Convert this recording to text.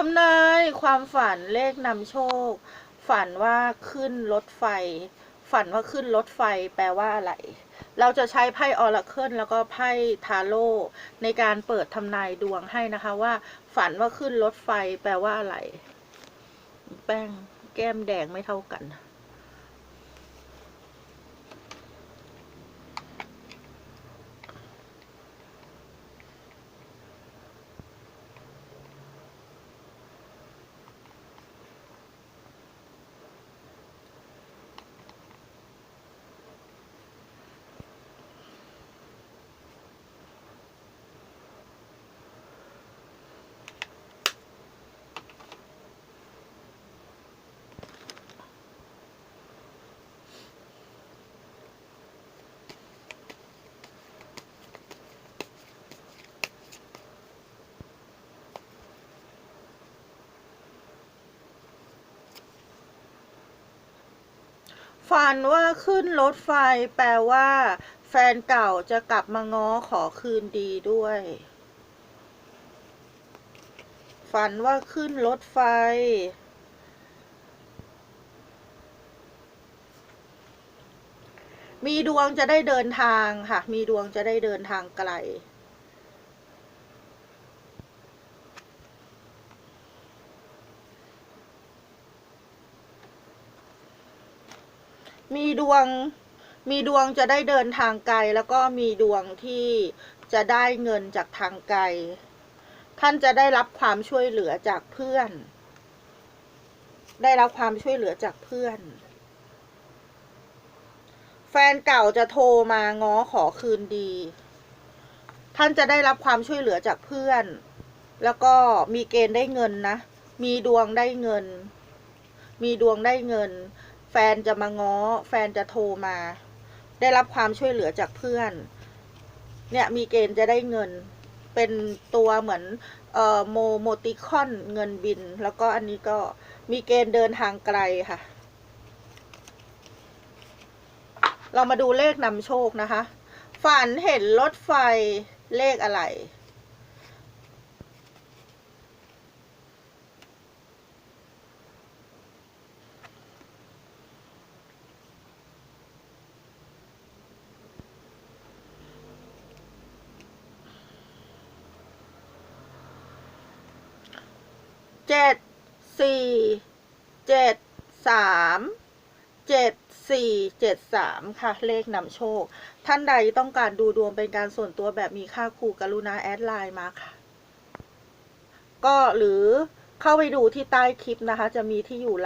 ทำนายความฝันเลขนำโชค ฝันว่าขึ้นรถไฟ ฝันว่าขึ้นรถไฟแปลว่าอะไร เราจะใช้ไพ่ออราเคิลแล้วก็ไพ่ทาโร่ในการเปิดทำนายดวงให้นะคะว่า ฝันว่าขึ้นรถไฟแปลว่าอะไร แป้งแก้มแดงไม่เท่ากัน ฝันว่าขึ้นรถไฟแปลว่า แฟนเก่าจะกลับมาง้อขอคืนดีด้วย ฝันว่าขึ้นรถไฟ มีดวงจะได้เดินทางค่ะ มีดวงจะได้เดินทางไกล มีดวง มีดวงจะได้เดินทางไกล แล้วก็มีดวงที่จะได้เงินจากทางไกล ท่านจะได้รับความช่วยเหลือจากเพื่อน ได้รับความช่วยเหลือจากเพื่อน แฟนเก่าจะโทรมาง้อขอคืนดี ท่านจะได้รับความช่วยเหลือจากเพื่อน แล้วก็มีเกณฑ์ได้เงินนะ มีดวงได้เงิน มีดวงได้เงิน แฟนจะมาง้อ แฟนจะโทรมา ได้รับความช่วยเหลือจากเพื่อน เนี่ยมีเกณฑ์จะได้เงิน เป็นตัวเหมือนเอ่อโมโมติคอนเงินบิน แล้วก็อันนี้ก็มีเกณฑ์เดินทางไกลค่ะ เรามาดูเลขนำโชคนะคะ ฝันเห็นรถไฟเลขอะไร เจ็ดสี่เจ็ดสามเจ็ดสี่เจ็ดสามค่ะ เลขนำโชค ท่านใดต้องการดูดวงเป็นการส่วนตัวแบบมีค่าครูกรุณาแอดไลน์มาค่ะ ก็หรือเข้าไปดูที่ใต้คลิปนะคะ จะมีที่อยู่